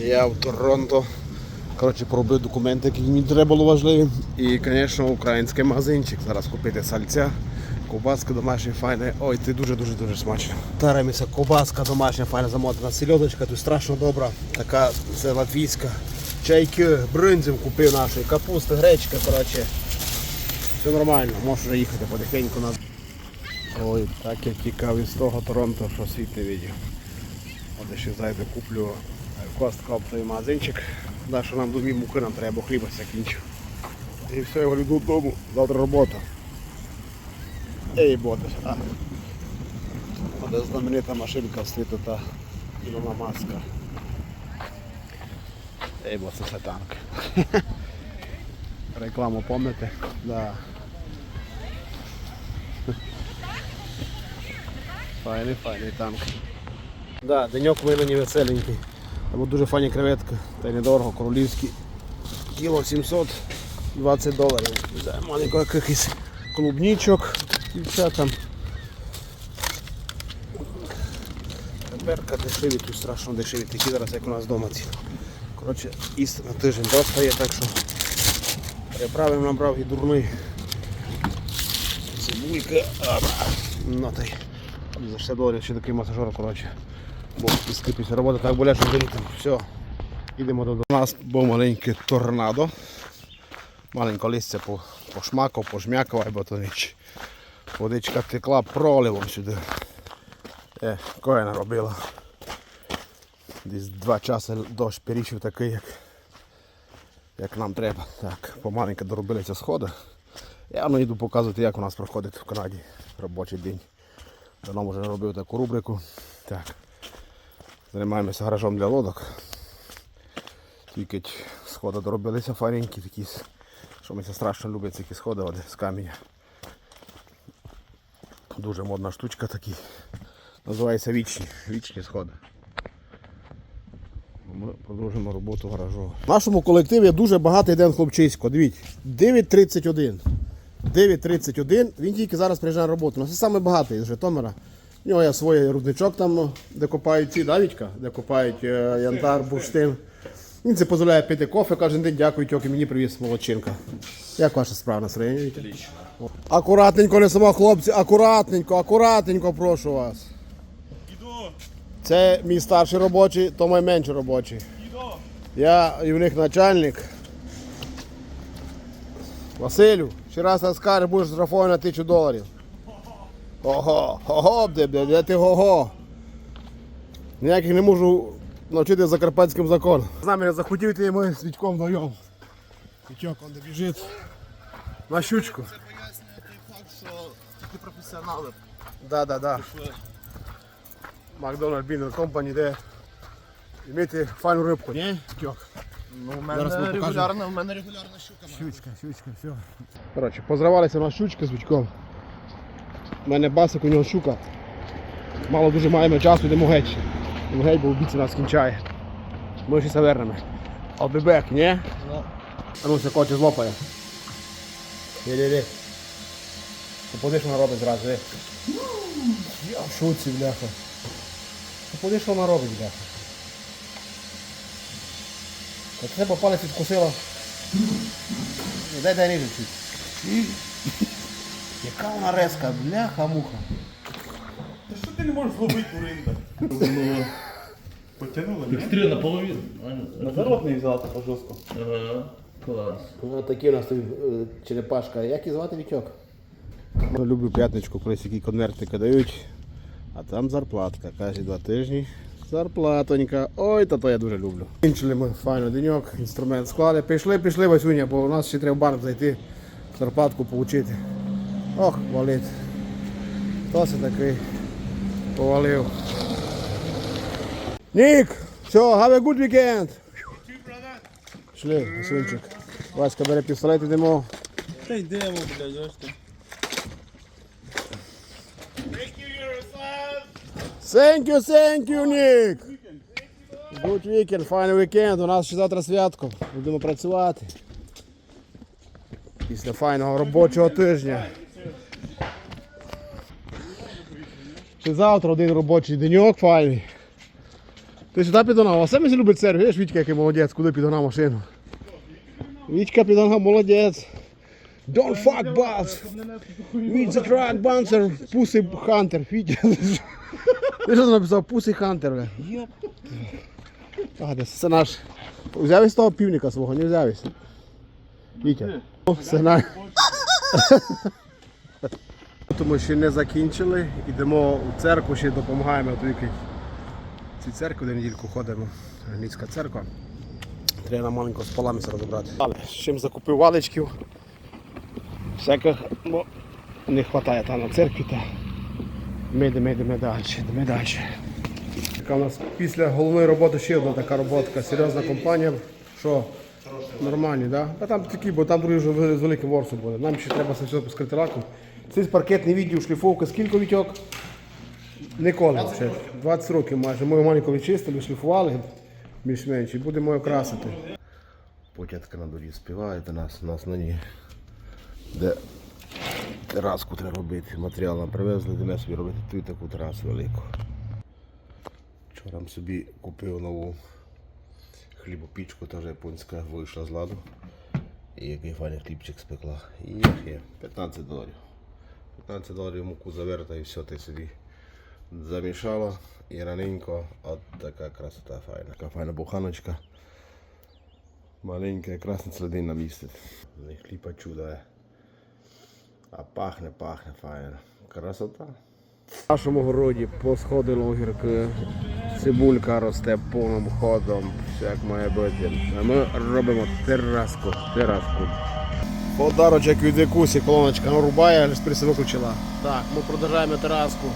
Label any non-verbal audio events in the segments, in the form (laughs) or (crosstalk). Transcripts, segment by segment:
Я в Торонто. Коротше, пробив документи, які мені треба було важливі. І, звісно, український магазинчик. Зараз купити сальця. Ковбаска домашня файна. Ой, це дуже-дуже дуже смачно. Таремося, ковбаска домашня файна замотана. Сільодочка тут страшно добра. Така це латвійська. Чайки, бринзів купив нашої, капуста, гречка, коротше. Все нормально, вже їхати потихеньку на. Ой, так я тікав із того Торонто, що світ не видів. От ще зайду куплю костка об той магазинчик. Да, що нам домі муки нам треба, бо хліба закінчив. І все, я говорю, додому, завтра робота. Ей, бодиш, а. Оде знаменита машинка світу та Ілона Маска. Ей, бо це танк. (laughs) Рекламу помните? Да. Файний, файний танк. Да, деньок в мене не веселенький. Там дуже файні креветки, та й недорого, королівські. Кіло 720 доларів. Маленько якихось клубничок дівчатам. Перка дешеві, тут страшно дешеві, такі зараз як у нас вдома ці. Коротше, істина тиждень достає, так що переправимо набрав і дурний. Цибулька, на той. За 60 доларів ще такий масажер, коротше. Бо піски після роботи так що вилітом. Все. Їдемо додому. У нас був маленький торнадо. Маленько листя по- пошмакав, пожмякав, або то ніч. Водичка текла проливом сюди. Е, коїна робила. Десь два часи дощ перішив такий, як, як нам треба. Так, помаленько доробилися сходи. Я ну, йду показувати, як у нас проходить в Канаді робочий день. Давно вже робив таку рубрику. Так. Займаємося гаражом для лодок. Тільки сходи доробилися файненькі, такі, що це страшно любить такі сходи от, з каменя. Дуже модна штучка такі. Називається вічні, вічні сходи. Ми продовжуємо роботу гаражу. В нашому колективі дуже багатий день хлопчисько. Дивіться, 9.31. 9.31, він тільки зараз приїжджає на роботу. Це саме багатий з Житомира. У нього є свій рудничок там, де копають ці давічка, де копають е, янтар, бурштин. Він це дозволяє пити кофе кожен день, дякую, тьоки, мені привіз молодчинка. Як ваша справа настроєння? Акуратненько, не само хлопці, акуратненько, акуратненько, прошу вас. Це мій старший робочий, то мій менший робочий. Я і в них начальник. Василю, ще раз скаже, будеш штрафований на тисячу доларів. Ого, ого, де, де, де ти го-го. Ніяких не можу навчити закарпатським законом. З нами захотів ти ми з Вітьком вдвоєм. Вітьок, он де біжить. На щучку. Це пояснює факт, що Ти професіонали. Да, да, да. Макдональд Бінер Компані, де іміти файну рибку, ні? Вітьок. Ну, у Зараз ми мене покажемо. регулярно, у мене регулярна щука. Щучка, щучка, все. Коротше, позривалися на щучки з Вітьком. У мене басик, у нього щука. Мало дуже маємо часу, йдемо геть. Йдемо геть, бо обіці нас кінчає. Ми ще все вернемо. I'll ні? Ну. А ну, це коті злопає. Є-є-є. Ти що вона робить зразу, е. Я в шуці, бляха. Ти що вона робить, бляха. Та це бо палець відкусила. Дай дай ниже чуть. Яка вона резка, бляха муха. Та що ти не можеш зловити туринда? Потягнули, ні? Три наполовину. Наоборот не взяла так жорстко. Ага, клас. Ну, такі у нас тут е, черепашка. Як її звати Вітьок? Ну, люблю п'ятничку, колись які конвертики дають. А там зарплатка. Кожні два тижні. Зарплатонька. Ой, та то я дуже люблю. Кінчили ми файно деньок, інструмент склали. Пішли, пішли, Васюня, бо у нас ще треба в банк зайти, зарплатку отримати. Ох, валить. Хто це такий? Повалив. Нік! Все, have a good weekend! Пішли, Васюнчик. Васька бере пістолет, йдемо. Та йдемо, блядь, ось ти. Thank you, thank you, Нік! Good weekend, файний weekend. У нас ще завтра святко. Будемо працювати. Після файного робочого тижня. Ще завтра один робочий деньок файний. Ти сюди підогнав, а саме любить церкву, видиш, Вітька, який молодець, куди підогнав машину. Вітька підогнав, молодець. Don't fuck boss. Meet the truck bouncer, pussy hunter. Вітя. Ти що написав? Pussy hunter, бля. А, де це наш. Взяв із того півника свого, не взяв із. Вітя. О, Сигнал. Тому ще не закінчили. Йдемо у церкву, ще допомагаємо тільки цій церкві до недільку ходимо. Англійська церква. Треба маленько з полами розібрати. Але з чим закупив валичків. Всяких, бо не вистачає там на церкві. Та ми йдемо, йдемо далі, йдемо далі. Така у нас після головної роботи ще одна така роботка, серйозна компанія. Що нормальні, да? А там такі, бо там другий вже з великим ворсом буде. Нам ще треба все поскрити лаком. Цей паркетний відділ шліфовка, скільки вітьок? Ніколи. Ще 20 років майже. Ми маленько відчистили, шліфували більш-менш і будемо його красити. Потятка на дворі співає до нас, у нас на ній. Де тераску треба робити. Матеріал нам привезли, де ми собі робити ту таку терасу велику. Вчора собі купив нову хлібопічку, теж японська вийшла з ладу. І який файний хлібчик спекла. І є 15 доларів. 15 доларів муку заверта і все, ти собі замішала і раненько. От така красота файна. Така файна буханочка. Маленька, якраз на цілий день намістить. Не хліба чудо. е. А пахне, пахне файно. Красота. В нашому городі посходили огірки. Цибулька росте повним ходом, все як має бути. А ми робимо тераску. тераску. Подарочок від якусі, колоночка нарубає, аж виключила. Так, ми продовжуємо тераску.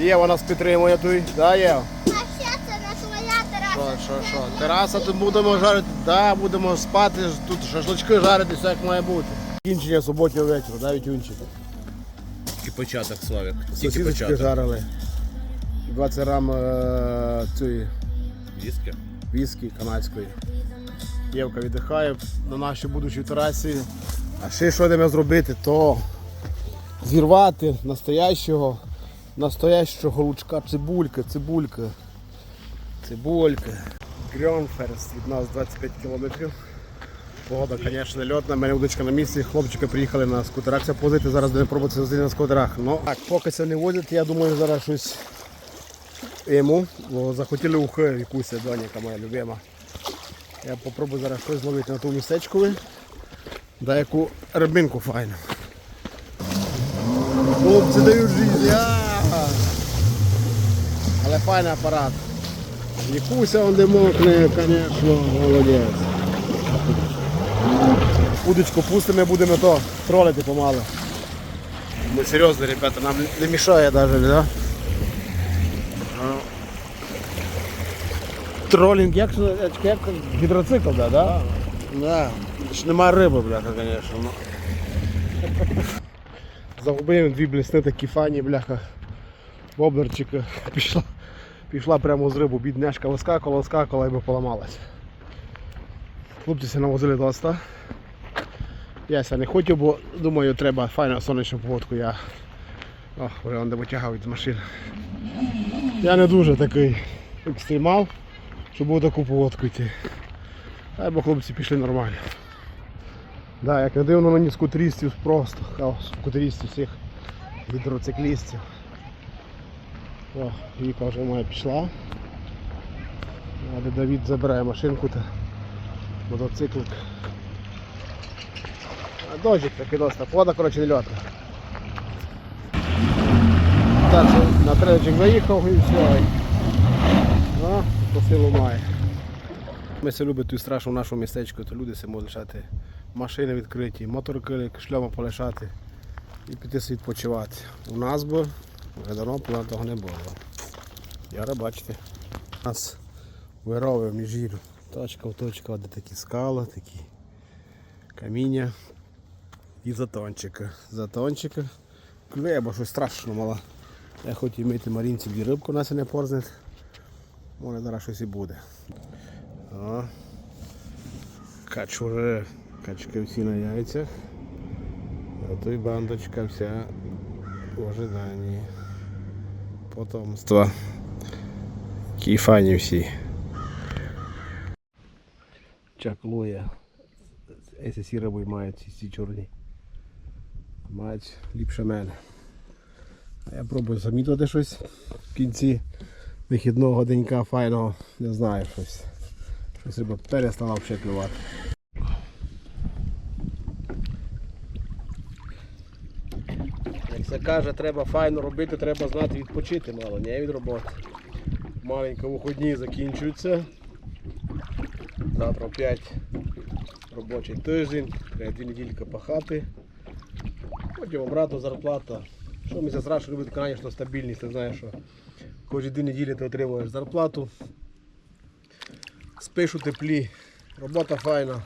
Єва нас підтримує тут. Да, Єва? А ще це не твоя тераса. Що, що, що? Тераса тут будемо жарити, да, будемо спати, тут шашлички жарити, все як має бути. Кінчення суботнього вечора, да, Вітюнчик? І початок, Славік. Тільки початок. жарили. 20 грам е, цієї Віскі. віскі канадської. Євка віддихає на нашій будучій терасі. А ще що йдемо зробити, то зірвати настоящого, настоящого лучка цибульки, цибульки, цибульки. Грьонферст від нас 25 кілометрів. Погода, звісно, льотна. Мене удочка на місці. Хлопчики приїхали на скутерах це возити. Зараз будемо пробувати возити на скутерах. Ну, так, поки це не возять, я думаю, зараз щось йому, захотіли ухи якусь доніка моя любима. Я попробую зараз щось зловити на ту містечку. Да яку рибинку файну. Хлопці дають життя. Але файний апарат. Якуся он де мокне, звісно, молодець. Удочку пустимо, будемо то тролити помалу. Ми серйозно, ребята, нам не мішає навіть, да? Тролінг, як, як, гідроцикл, да, да? Да. Ж нема риби, бляха, звісно. Ну. Загубив дві блісни такі фані, бляха. Воблерчика пішла, пішла прямо з рибу, бідняшка вискакувала, вискакувала і би поламалась. Хлопці навозили до оста. Я ся не хотів, бо думаю, треба файну сонячну погодку. Я Ох, де витягав з машини. Я не дуже такий екстремал, щоб у таку погодку йти. Ай, бо хлопці пішли нормально. Да, як не дивно на ні скутеристів просто, хаос, скутеристів всіх гідроциклістів. О, Віка вже моя пішла. Але Давід забирає машинку та мотоциклик. А дощик такий досить. Погода, коротше, не льотна. Так, на тречик заїхав і все. Ну, по силу має. Ми це любимо ту страшну нашу містечку, то люди се можуть лишати машини відкриті, моторки шльома полишати і піти собі відпочивати. У нас би вже давно того не було. Яра, бачите. У нас вирове в. Точка в точка, де такі скали, такі каміння і затончики. Затончики. Клює, бо щось страшно мало. Я хотів мити марінці дві рибку нас не порзнить. Може зараз щось і буде. О. Качури. Качки всі на яйцях. А то й бандочка вся в ожиданні. Потомства. Такі файні всі. Чаклує. Есі сірабой мають ці, ці чорні. Мають ліпше мене. А я пробую замітити щось в кінці вихідного денька файного. Не знаю щось. Щось риба перестала взагалі клювати. Як це каже, треба файно робити, треба знати відпочити мало, не від роботи. Маленько виходні закінчуються. Завтра опять робочий тиждень, треба дві недільки пахати. Потім обратно зарплата. Що місяць раз любить, звісно, стабільність, ти знаєш, що кожні дві неділі ти отримуєш зарплату. Спиш у теплі, робота файна.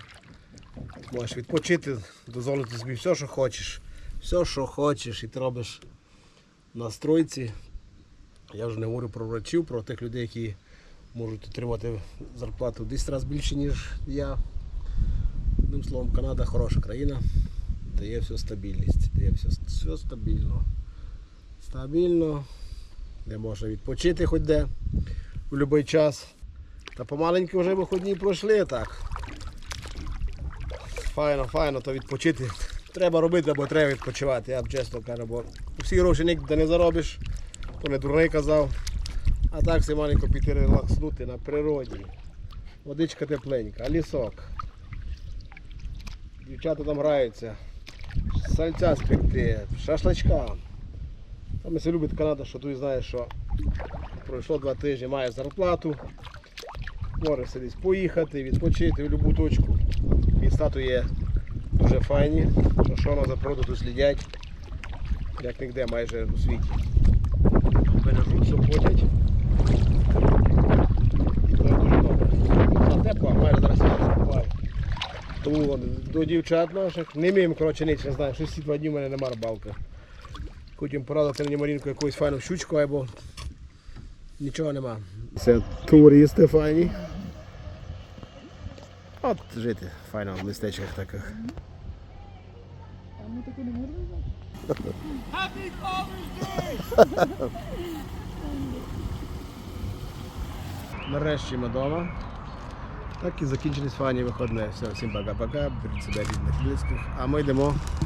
Можеш відпочити, дозволити собі все, що хочеш. Все, що хочеш, і ти робиш на стройці. Я вже не говорю про врачів, про тих людей, які можуть отримати зарплату 10 разів більше, ніж я. Одним словом, Канада хороша країна, дає все стабільність, дає все, все стабільно. Стабільно, де можна відпочити хоч де в будь-який час. Та помаленьку вже виходні пройшли так. Файно, файно, то відпочити. Треба робити, бо треба відпочивати, я б чесно кажу, бо всі гроші ніде не заробиш, то не дурний казав. А так все маленько піти релакснути на природі. Водичка тепленька, лісок. Дівчата там граються. Сальця спекти, шашлачка. Там якщо любить Канада, що тут знаєш, що пройшло два тижні, має зарплату. Може десь поїхати, відпочити в будь-яку точку. Міста тут є дуже файні, що що на за природу тут слідять, як ніде майже у світі. Бережуться, ходять. І це дуже добре. А тепло, майже зараз я закупаю. Тому до дівчат наших не вміємо, коротше, не знаю, щось ці два дні в мене нема рибалки. Хотім порадити мені Марінку якусь файну щучку або нічого нема. Це туристи файні. От жити файно в містечках таких. (laughs) Нарешті ми вдома. Так і закінчились файні виходні. Все, всім пока-пока. Беріть себе рідних близьких. А ми йдемо